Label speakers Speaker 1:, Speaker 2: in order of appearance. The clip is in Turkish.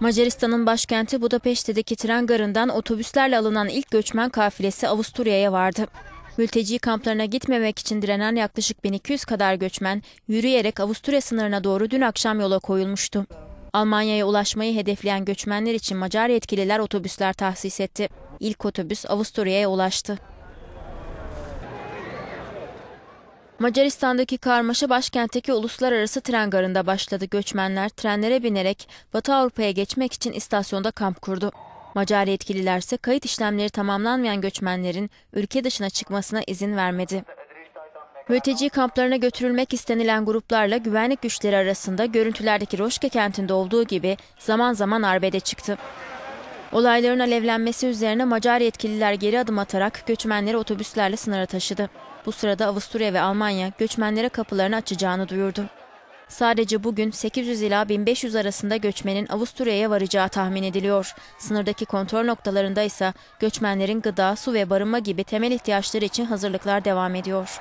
Speaker 1: Macaristan'ın başkenti Budapeşte'deki tren garından otobüslerle alınan ilk göçmen kafilesi Avusturya'ya vardı. Mülteci kamplarına gitmemek için direnen yaklaşık 1200 kadar göçmen yürüyerek Avusturya sınırına doğru dün akşam yola koyulmuştu. Almanya'ya ulaşmayı hedefleyen göçmenler için Macar yetkililer otobüsler tahsis etti. İlk otobüs Avusturya'ya ulaştı. Macaristan'daki karmaşa başkentteki uluslararası tren garında başladı. Göçmenler trenlere binerek Batı Avrupa'ya geçmek için istasyonda kamp kurdu. Macar yetkililer ise kayıt işlemleri tamamlanmayan göçmenlerin ülke dışına çıkmasına izin vermedi. Mülteci kamplarına götürülmek istenilen gruplarla güvenlik güçleri arasında görüntülerdeki Roşke kentinde olduğu gibi zaman zaman arbede çıktı. Olayların alevlenmesi üzerine Macar yetkililer geri adım atarak göçmenleri otobüslerle sınıra taşıdı. Bu sırada Avusturya ve Almanya göçmenlere kapılarını açacağını duyurdu. Sadece bugün 800 ila 1500 arasında göçmenin Avusturya'ya varacağı tahmin ediliyor. Sınırdaki kontrol noktalarında ise göçmenlerin gıda, su ve barınma gibi temel ihtiyaçları için hazırlıklar devam ediyor.